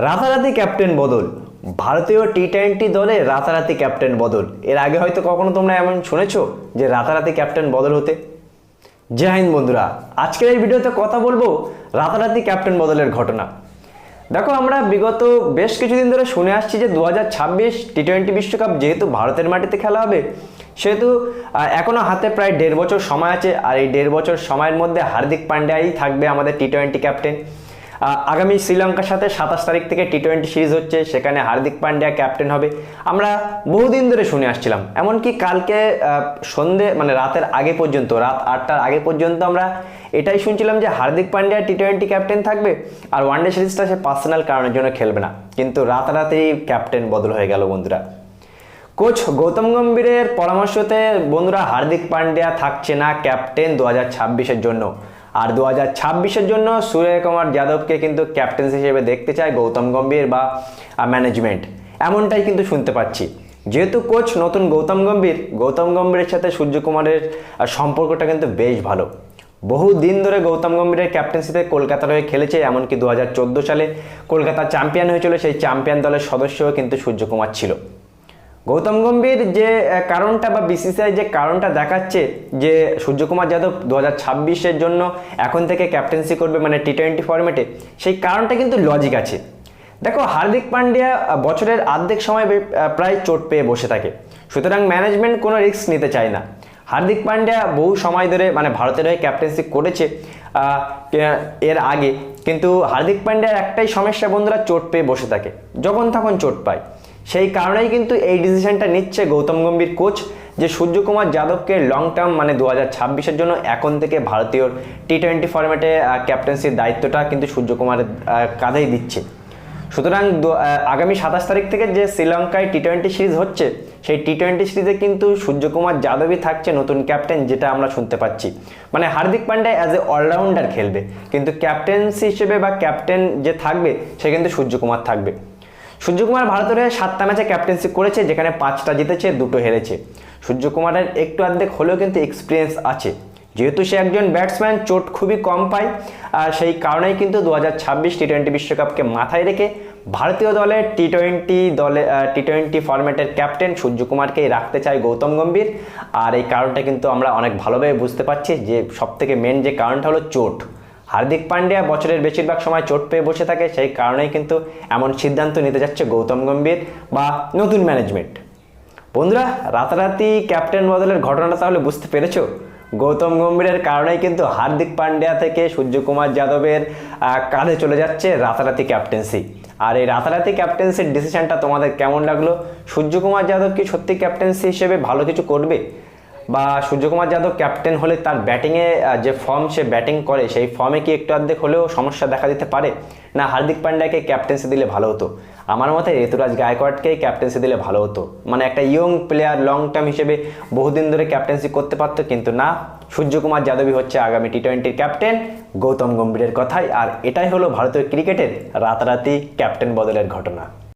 রাতারাতি ক্যাপ্টেন বদল। ভারতীয় টি টোয়েন্টি দলে রাতারাতি ক্যাপ্টেন বদল। এর আগে হয়তো কখনো তোমরা এমন শুনেছো যে রাতারাতি ক্যাপ্টেন বদল হতে? জয় হিন্দ বন্ধুরা, আজকের এই ভিডিওতে কথা বলব রাতারাতি ক্যাপ্টেন বদলের ঘটনা। দেখো, আমরা বিগত বেশ কিছুদিন ধরে শুনে আসছি যে দু হাজার ছাব্বিশ টি টোয়েন্টি বিশ্বকাপ যেহেতু ভারতের মাটিতে খেলা হবে, সেহেতু এখনও হাতে প্রায় দেড় বছর সময় আছে, আর এই দেড় বছর সময়ের মধ্যে হার্দিক পান্ডিয়াই থাকবে আমাদের টি টোয়েন্টি ক্যাপ্টেন। আগামী শ্রীলঙ্কার সাথে সাতাশ তারিখ থেকে টি টোয়েন্টি সিরিজ হচ্ছে, সেখানে হার্দিক পান্ডিয়া ক্যাপ্টেন হবে। আমরা বহুদিন ধরে শুনে আসছিলাম। এমনকি কালকে সন্ধে মানে রাতের আগে পর্যন্ত, রাত আটটার আগে পর্যন্ত আমরা এটাই শুনছিলাম যে Hardik Pandya T twenty captain থাকবে আর ওয়ানডে সিরিজটা সে পার্সোনাল কারণের জন্য খেলবে না। কিন্তু রাতারাতি ক্যাপ্টেন বদল হয়ে গেল বন্ধুরা। কোচ গৌতম গম্ভীরের পরামর্শতে বন্ধুরা হার্দিক পান্ডিয়া থাকছে না ক্যাপ্টেন দু হাজার জন্য। আর দু হাজার ছাব্বিশের জন্য সূর্যকুমার যাদবকে কিন্তু ক্যাপ্টেন হিসেবে দেখতে চায় গৌতম গম্ভীর বা ম্যানেজমেন্ট এমনটাই কিন্তু শুনতে পাচ্ছি। যেহেতু কোচ নতুন গৌতম গম্ভীর, গৌতম গম্ভীরের সাথে সূর্যকুমারের সম্পর্কটা কিন্তু বেশ ভালো। বহু দিন ধরে গৌতম গম্ভীরের ক্যাপ্টেন্সিতে কলকাতার হয়ে খেলেছে, এমনকি দু হাজার চোদ্দ সালে কলকাতা চ্যাম্পিয়ন হয়েছিল, সেই চ্যাম্পিয়ন দলের সদস্যও কিন্তু সূর্যকুমার ছিল। গৌতম গম্ভীর যে কারণটা বা বিসিসিআই যে কারণটা দেখাচ্ছে যে সূর্যকুমার যাদব দু হাজার ছাব্বিশের জন্য এখন থেকে ক্যাপ্টেন্সি করবে মানে টি টোয়েন্টি ফর্মেটে সেই কারণটা কিন্তু লজিক আছে। দেখো, হার্দিক পান্ডিয়া বছরের অর্ধেক সময় প্রায় চোট পেয়ে বসে থাকে। সুতরাং ম্যানেজমেন্ট কোনো রিস্ক নিতে চায় না। হার্দিক পান্ডিয়া বহু সময় ধরে মানে ভারতের হয়ে ক্যাপ্টেন্সি করেছে এর আগে। কিন্তু হার্দিক পান্ডিয়ার একটাই সমস্যা, বন্ধুরা, চোট পেয়ে বসে থাকে। যখন তখন চোট পায়। সেই কারণেই কিন্তু এই ডিসিশনটা নিচ্ছে গৌতম গম্ভীর কোচ যে সূর্যকুমার যাদবকে লং টার্ম মানে দু হাজার ছাব্বিশের জন্য এখন থেকে ভারতীয় টি টোয়েন্টি ফর্মেটে ক্যাপ্টেন্সির দায়িত্বটা কিন্তু সূর্যকুমারের কাঁধেই দিচ্ছে। সুতরাং আগামী সাতাশ তারিখ থেকে যে শ্রীলঙ্কায় টি টোয়েন্টি সিরিজ হচ্ছে, সেই টি টোয়েন্টি সিরিজে কিন্তু সূর্যকুমার যাদবই থাকছে নতুন ক্যাপ্টেন যেটা আমরা শুনতে পাচ্ছি। মানে Hardik Pandya as a allrounder খেলবে, কিন্তু ক্যাপ্টেন্সি হিসেবে বা ক্যাপ্টেন যে থাকবে, সে কিন্তু সূর্যকুমার থাকবে। সূর্যকুমার ভারতের সাতটা ম্যাচে ক্যাপ্টেন্সি করেছে, যেখানে পাঁচটা জিতেছে, দুটো হেরেছে। সূর্যকুমারের একটু অর্ধেক হলেও কিন্তু এক্সপিরিয়েন্স আছে। যেহেতু সে একজন ব্যাটসম্যান চোট খুবই কম পায়, আর সেই কারণেই কিন্তু দু হাজার ছাব্বিশ টি টোয়েন্টি বিশ্বকাপকে মাথায় রেখে ভারতীয় দলের টি টোয়েন্টি দলে টি টোয়েন্টি ফরম্যাটের ক্যাপ্টেন সূর্যকুমারকেই রাখতে চায় গৌতম গম্ভীর। আর এই কারণটা কিন্তু আমরা অনেক ভালোভাবে বুঝতে পারছি যে সবথেকে মেন যে কারণটা হলো চোট। হার্দিক পান্ডিয়া বছরের বেশিরভাগ সময় চোট পেয়ে বসে থাকে, সেই কারণেই কিন্তু এমন সিদ্ধান্ত নিতে যাচ্ছে গৌতম গম্ভীর বা নতুন ম্যানেজমেন্ট বন্ধুরা, রাতারাতি ক্যাপ্টেন বদলের ঘটনাটা তাহলে বুঝতে পেরেছ? গৌতম গম্ভীরের কারণেই কিন্তু হার্দিক পান্ডিয়া থেকে সূর্যকুমার যাদবের কাঁধে চলে যাচ্ছে রাতারাতি ক্যাপ্টেন্সি আর এই রাতারাতি ক্যাপ্টেন্সির ডিসিশনটা তোমাদের কেমন লাগল? সূর্যকুমার যাদব কি সত্যি ক্যাপ্টেন্সি হিসেবে ভালো কিছু করবে? বা সূর্যকুমার যাদব ক্যাপ্টেন হলে তার ব্যাটিংয়ে যে ফর্ম সে ব্যাটিং করে, সেই ফর্মে কি একটু অর্ধেক হলেও সমস্যা দেখা দিতে পারে? না, হার্দিক পান্ডিয়াকে ক্যাপ্টেন্সি দিলে ভালো হতো। আমার মতে ঋতুরাজ গায়কোয়াড়কেই ক্যাপ্টেন্সি দিলে ভালো হতো। মানে একটা ইয়ং প্লেয়ার লং টার্ম হিসেবে বহুদিন ধরে ক্যাপ্টেন্সি করতে পারতো, কিন্তু না, সূর্যকুমার যাদবই হচ্ছে আগামী টি টোয়েন্টির ক্যাপ্টেন গৌতম গম্ভীরের কথাই। আর এটাই হলো ভারতীয় ক্রিকেটের রাতারাতি ক্যাপ্টেন বদলের ঘটনা।